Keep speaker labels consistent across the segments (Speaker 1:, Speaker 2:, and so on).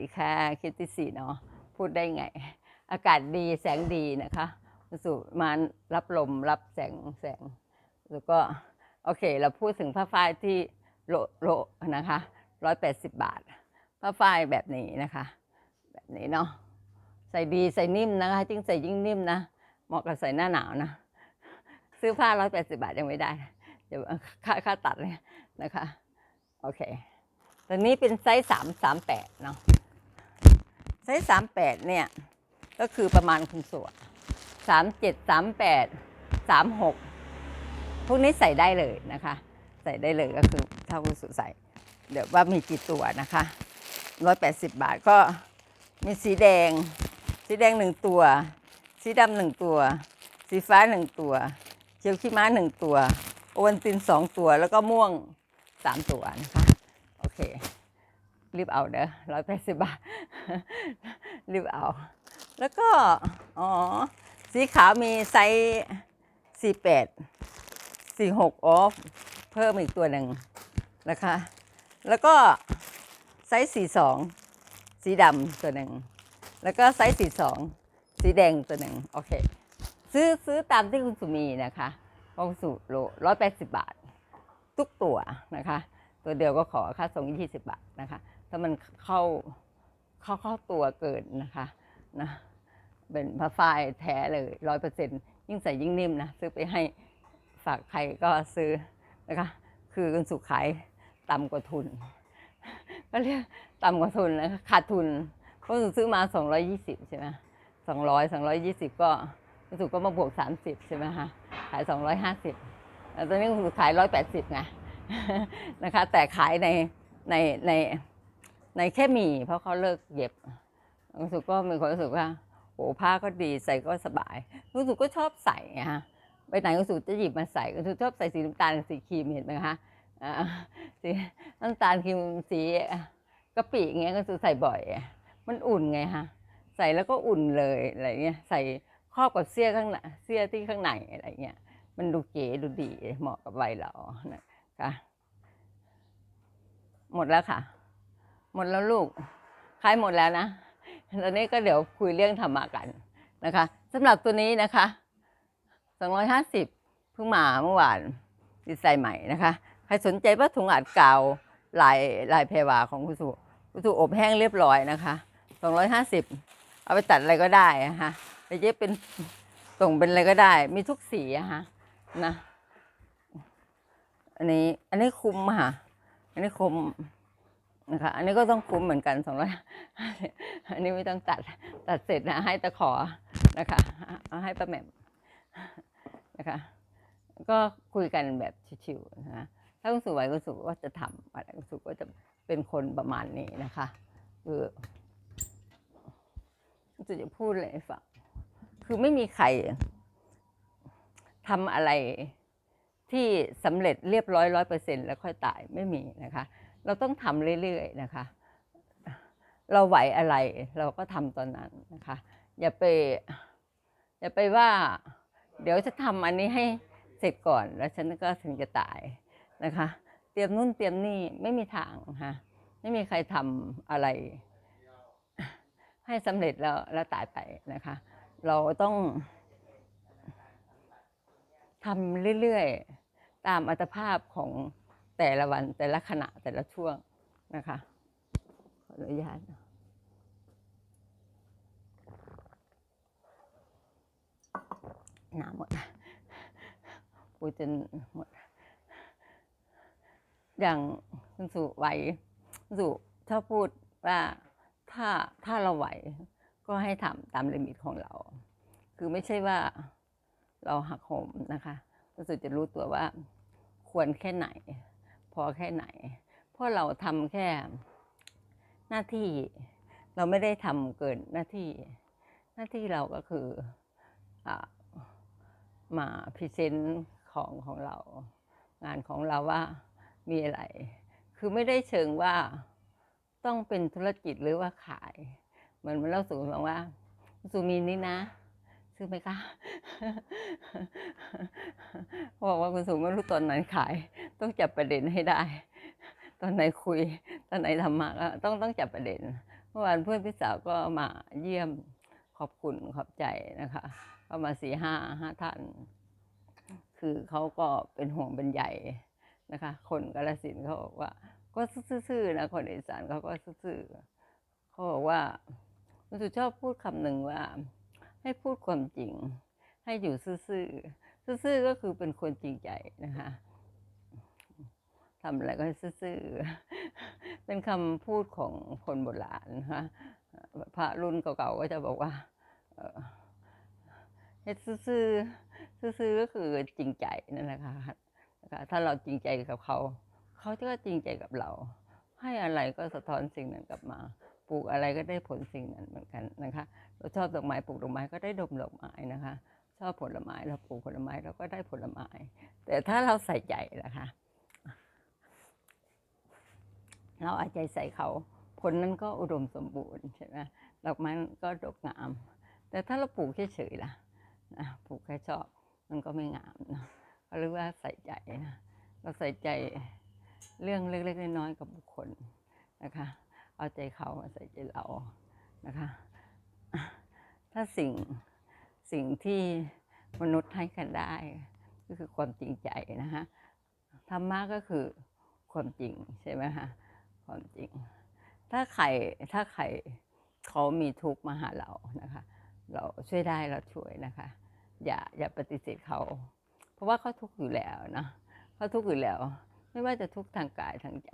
Speaker 1: ดีค่ะคิดที่สี่เนาะพูดได้ไง อากาศดีแสงดีนะคะสู่มารับลมรับแสงแสง แล้วก็ โอเค เราพูดถึงผ้าฝ้ายที่โลโลนะคะร้อยแปดสิบบาทผ้าฝ้ายแบบนี้นะคะ แบบนี้เนาะใส่ดีใส่นิ่มนะคะยิ่งใส่ยิ่งนิ่มนะเหมาะกับใส่หน้าหนาวนะซื้อผ้าร้อยแปดสิบาทยังไม่ได้เดี๋ยวค่าค่าตัดเลยนะคะ โอเคตัวนี้เป็นไซส์สามสามแปดเนาะ ไซส์สามแปดเนี่ย ก็คือประมาณคุณสวสามเจ็ดสามแปดสามหกพวกนี้ใส่ได้เลยนะคะ ใส่ได้เลยก็คือถ้าคุณสุใส่ เดี๋ยวว่ามีกี่ตัวนะคะร้อยแปดสิบบาทก็มีสีแดง สีแดงหนึ่งตัว สีดำหนึ่งตัว สีฟ้าหนึ่งตัว เขียวขี้ม้าหนึ่งตัว โอวันตินสองตัว แล้วก็ม่วงสามตัวนะคะ รีบเอาเด้อร้อยแปดสิบบาท รีบเอา แล้วก็ อ๋อ สีขาวมีไซส์สี่แปดสี่หกออฟเพิ่มอีกตัวหนึ่งนะคะ แล้วก็ไซส์สี่สองสีดำตัวหนึ่ง แล้วก็ไซส์สี่สองสีแดงตัวหนึ่งโอเค ซื้อซื้อตามที่คุณสุมีนะคะของคุณสุโลร้อยแปดสิบบาท ทุกตัวนะคะ ตัวเดียวก็ขอค่าส่งยี่สิบบาทนะคะ ถ้ามันเข้าเข้าเข้าตัวเกินนะคะนะเป็นผ้าฝ้ายแท้เลยร้อยเปอร์เซ็นยิ่งใส่ยิ่งนิ่มนะซื้อไปให้ฝากใครก็ซื้อนะคะ คือคุณสุขายต่ำกว่าทุน ก็เรียกต่ำกว่าทุนนะคะขาดทุนเพราะคุณสุซื้อมาสองร้อยี่สิบใช่ไหมสองร้อยสองร้อยยี่สิบก็คุณสุก็มาบวกสามสิบใช่ไหมคะขายสองร้อยห้าสิบแต่ตอนนี้คุณสุขายร้อยแปดสิบไงนะคะ แต่ขายในในใน ในแค่มีเพราะเขาเลิกเย็บรู้สึกก็มีความรู้สึกว่าโอ้ผ้าก็ดีใส่ก็สบาย รู้สึกก็ชอบใส่ไงฮะไปไหนรู้สึกจะหยิบมาใส่รู้สึกชอบใส่สีน้ำตาลสีครีมเห็นไหมคะอ่าสีน้ำตาลครีมสีกะปิอย่างเงี้ยก็ใส่บ่อยมันอุ่นไงฮะใส่แล้วก็อุ่นเลยอะไรเงี้ยใส่ครอบกับเสื้อข้างในเสื้อที่ข้างในอะไรเงี้ยมันดูเก๋ดูดีเหมาะกับวัยเรานะคะหมดแล้วค่ะ หมดแล้วลูกขายหมดแล้วนะตอนนี้ก็เดี๋ยวคุยเรื่องธรรมะกันนะคะสำหรับตัวนี้นะคะ250เพิ่งมาเมื่อวานดีไซน์ใหม่นะคะ ใครสนใจผ้าถุงอัดกาวลายลายเพวาของคุณสุคุณสุอบแห้งเรียบร้อยนะคะ250 เอาไปตัดอะไรก็ได้นะคะไปเย็บเป็นส่งเป็นอะไรก็ได้ มีทุกสีอะฮะนะอันนี้อันนี้คุ้มค่ะ อันนี้คุ้ม นะคะ อันนี้ก็ต้องคุ้มเหมือนกันสองร้อยอันนี้ไม่ต้องตัดตัดเสร็จนะให้ตะขอนะคะเอาให้ป้าแหม่มนะคะ ก็คุยกันแบบชิวๆนะคะถ้าคุณสุไหวคุณสุก็จะทำอะไรคุณสุก็จะเป็นคนประมาณนี้นะคะคือคุศุจะพูดอะไรฟังคือไม่มีใครทำอะไรที่สำเร็จเรียบร้อยร้อยเปอร์เซ็นแล้วค่อยตายไม่มีนะคะ เราต้องทำเรื่อยๆนะคะ เราไหวอะไรเราก็ทำตอนนั้นนะคะ อย่าไปอย่าไปว่า เดี๋ยวจะทำอันนี้ให้เสร็จก่อนแล้วฉันก็ถึงจะตายนะคะ เตรียมนู่นเตรียมนี่ไม่มีทางค่ะไม่มีใครทำอะไร ให้สำเร็จแล้วแล้วตายไปนะคะ เราต้องทำเรื่อยๆ ตามอัตภาพของ แต่ละวันแต่ละขณะแต่ละช่วงนะคะ ขออนุญาตหน้ำหมดปูจนหมด อย่างคุณสุไหวคุณสุชอบพูดว่าถ้าถ้าเราไหว ก็ให้ทำตามลิมิตของเรา คือไม่ใช่ว่าเราหักโหมนะคะสึกจะรู้ตัวว่าควรแค่ไหน พอแค่ไหน เพราะเราทำแค่หน้าที่เราไม่ได้ทำเกินหน้าที่ หน้าที่เราก็คืออมาพรีเซนต์ของของเรา งานของเราว่ามีอะไร คือไม่ได้เชิงว่าต้องเป็นธุรกิจหรือว่าขาย เหมือนมันเราสูงว่าสูมีนี่นะ ซื้อไหมคะบอกว่าคุณสูงไม่รู้ตอนไหนขาย ต้องจับประเด็นให้ได้ ตอนไหนคุย ตอนไหนทำมาก็ต้องต้องจับประเด็น เมื่อวานเพื่อนพี่สาวก็มาเยี่ยมขอบคุณขอบใจนะคะก็มาสี่ห้าห้าท่าน คือเขาก็เป็นห่วงเป็นใยนะคะ คนกาลสินเขาบอกว่า ก็ซื่อๆนะคนอีสานเขาก็ซื่อๆเขาบอกว่าคุณสุชอบพูดคำหนึ่งว่า ให้พูดความจริง ให้อยู่ซื่อๆซื่อๆก็คือเป็นคนจริงใจนะคะทำอะไรก็ให้ซื่อๆเป็นคำพูดของคนโบราณนะคะพระรุ่นเก่าๆก็จะบอกว่าเอ่อให้ซื่อๆซื่อๆก็คือจริงใจนั่นแหละค่ะนะคะถ้าเราจริงใจกับเขา เขาก็จริงใจกับเรา ให้อะไรก็สะท้อนสิ่งนั้นกลับมา ปลูกอะไรก็ได้ผลสิ่งนั้นเหมือนกันนะคะเราชอบดอกไม้ปลูกดอกไม้ก็ได้ดมดอกไม้นะคะ ชอบผลไม้เราปลูกผลไม้เราก็ได้ผลไม้ แต่ถ้าเราใส่ใจนะคะเราเอาใจใส่เขาผลนั้นก็อุดมสมบูรณ์ใช่ไหมดอกไม้ก็ดกงาม แต่ถ้าเราปลูกเฉยๆล่ะนะปลูกแค่ชอบมันก็ไม่งามนะเขาเรียกว่าใส่ใจนะเราใส่ใจเรื่องเล็กๆน้อยๆกับบุคคลนะคะ เอาใจเขามาใส่ใจเรานะคะ ถ้าสิ่งสิ่งที่มนุษย์ให้กันได้ ก็คือความจริงใจนะคะธรรมะก็คือความจริงใช่ไหมคะความจริง ถ้าใครถ้าใครเขามีทุกข์มาหาเรานะคะ เราช่วยได้เราช่วยนะคะ อย่าอย่าปฏิเสธเขา เพราะว่าเขาทุกข์อยู่แล้วนะเขาทุกข์อยู่แล้ว ไม่ว่าจะทุกข์ทางกายทางใจ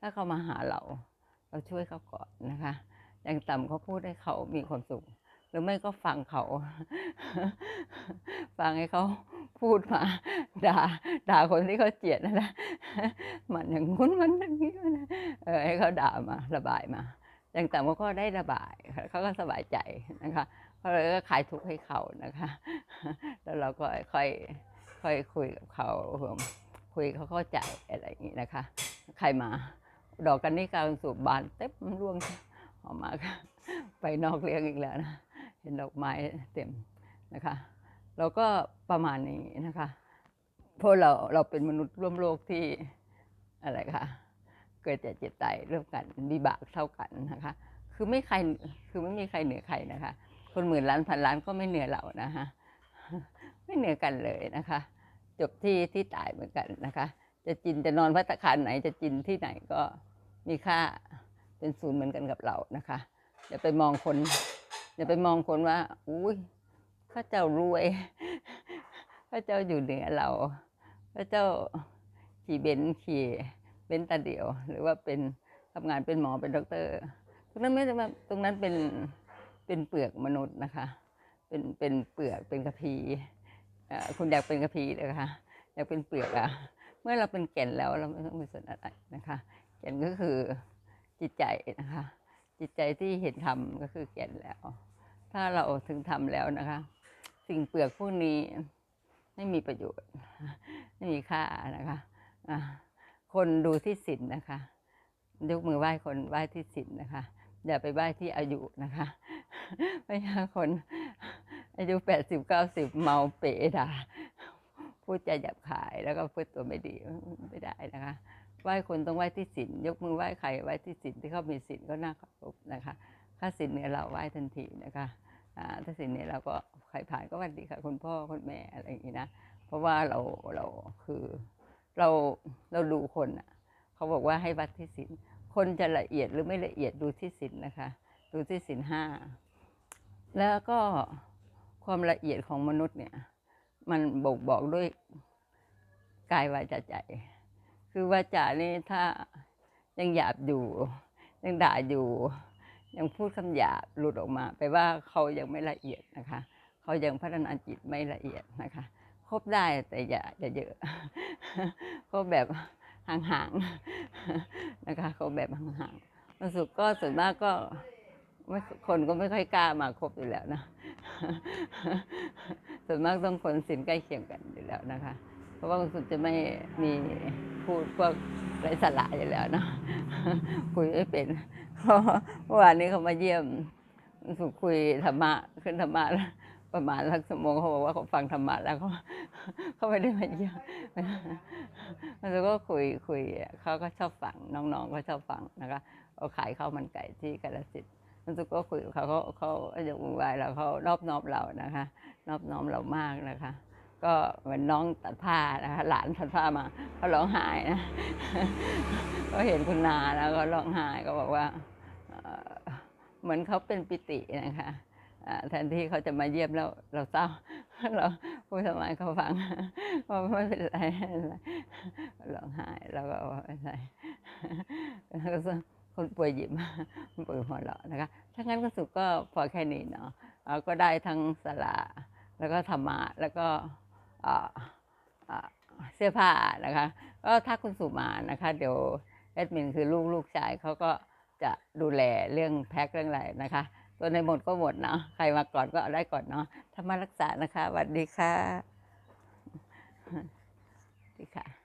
Speaker 1: ถ้าเขามาหาเรา เราช่วยเขาก่อนนะคะ อย่างต่ำเขาพูดให้เขามีความสุข หรือไม่ก็ฟังเขา ฟังให้เขาพูดมา ด่า ด่าคนที่เขาเกลียดนะนะมันอย่างงู้นมันอย่างนี้นะเออให้เขาด่ามาระบายมา อย่างต่ำเขาก็ได้ระบายเขาก็สบายใจนะคะเขาเลยก็ขายทุกข์ให้เขานะคะ แล้วเราก็ค่อยค่อยคุยกับเขาคุยเขาเข้าใจอะไรอย่างนี้นะคะ ใครมา ดอกกันนี่กางสูบบานเต็มร่วงออกมาไปนอกเลี้ยงอีกแล้วนะเห็นดอกไม้เต็มนะคะเราก็ประมาณนี้นะคะเพราะเราเราเป็นมนุษย์ร่วมโลกที่อะไรคะเกิดจากเจ็บตายร่วมกันมีบากเท่ากันนะคะ คือไม่ใครคือไม่มีใครเหนือใครนะคะ คนหมื่นล้านพันล้านก็ไม่เหนือเรานะคะไม่เหนือกันเลยนะคะ จบที่ที่ตายเหมือนกันนะคะ จะจินจะนอนพัตตาคารไหนจะจินที่ไหนก็มีค่าเป็นศูนย์เหมือนกันกับเรานะคะอย่าไปมองคนอย่าไปมองคนว่า อุ้ยข้าเจ้ารวยข้าเจ้าอยู่เหนือเราข้าเจ้าขี่เบนขี่เบนตาเดียว หรือว่าเป็นทำงานเป็นหมอเป็นด็อกเตอร์ตรงนั้นไม่ใช่ว่าตรงนั้นเป็นเป็นเปลือกมนุษย์นะคะ เป็นเป็นเปลือกเป็นกระพีคุณอยากเป็นกระพีเลยคะอยากเป็นเปลือกอะ เมื่อเราเป็นแก่นแล้วเราไม่ต้องไปสนอะไรนะคะ แก่นก็คือจิตใจนะคะ จิตใจที่เห็นธรรมก็คือแก่นแล้ว ถ้าเราถึงธรรมแล้วนะคะ สิ่งเปลือกพวกนี้ไม่มีประโยชน์ ไม่มีค่านะคะคนดูที่ศีลนะคะยกมือไหว้คนไหว้ที่ศีลนะคะ อย่าไปไหว้ที่อายุนะคะ ไม่ใช่คนอายุแปดสิบเก้าสิบเมาเป๋ด่า พูดจาหยาบคายแล้วก็พูดตัวไม่ดีไม่ได้นะคะไหว้คนต้องไหว้ที่ศีลยกมือไหว้ใครไหว้ที่ศีลที่เขามีศีลก็น่าเคารพนะคะถ้าศีลเนี่ยเราไหว้ทันทีนะคะถ้าศีลเนี่ยเราก็ใครผ่านก็วันดีค่ะคุณพ่อคุณแม่อะไรอย่างนี้นะเพราะว่าเราเราคือเราเราดูคนอะเขาบอกว่าให้วัดที่ศีลคนจะละเอียดหรือไม่ละเอียดดูที่ศีลนะคะ ดูที่ศีลห้าแล้วก็ความละเอียดของมนุษย์เนี่ย มันบ่งบอกด้วยกายวาจาใจ คือวาจานี่ถ้ายังหยาบอยู่ ยังด่าอยู่ ยังพูดคำหยาบหลุดออกมาแปลว่าเขายังไม่ละเอียดนะคะ เขายังพัฒนาจิตไม่ละเอียดนะคะคบได้แต่อย่าอย่าเยอะคบแบบห่างๆนะคะคบแบบห่างๆวันศุกร์ก็ส่วนมากก็คนก็ไม่ค่อยกล้ามาคบอยู่แล้วนะ ส่วนมากต้องคนสินใกล้เคียงกันอยู่แล้วนะคะ เพราะว่าคุณสุดจะไม่มีพูดพวกไร้สาระอยู่แล้วเนอะคุยไม่เป็นเพราะเมื่อวานนี้เขามาเยี่ยมสุดคุยธรรมะขึ้นธรรมะแล้วประมาณสักชั่วโมงเขาบอกว่าเขาฟังธรรมะแล้วเขาเขาไม่ได้มาเยี่ยมแล้วก็คุยคุยเขาก็ชอบฟังน้องๆก็ชอบฟังนะคะเขาขายข้าวมันไก่ที่กาฬสินธุ์ คุณสุก็คุยกับเขาเขาเขาอยกมือไหว้เราเขานอบน้อมเรานะคะนอบน้อมเรามากนะคะ ก็เหมือนน้องตัดผ้านะคะหลานตัดผ้ามาเขาร้องไห้นะก็เห็นคุณนาแล้วก็ร้องไห้ก็บอกว่าเหมือนเขาเป็นปิตินะคะแทนที่เขาจะมาเยี่ยมแล้วเราเศร้าเราพูดทำไมเขาฟังว่าไม่เป็นไรร้องไห้แล้วก็ไม่เป็นไร คนป่วยหยิบคนป่วยหัวเราะนะคะถ้างั้นก็สุขก็พอแค่นี้เนาะก็ได้ทั้งสละแล้วก็ธรรมะแล้วก็เอ่อเอ่อเสื้อผ้านะคะ ก็ถ้าคุณสุมานะคะ เดี๋ยวแอดมินคือลูกลูกชายเขาก็จะดูแลเรื่องแพ็คเรื่องอะไรนะคะ ตัวในหมดก็หมดเนาะใครมาก่อนก็เอาได้ก่อนเนาะถ้ามารักษานะคะสวัสดีค่ะสวัสดีค่ะ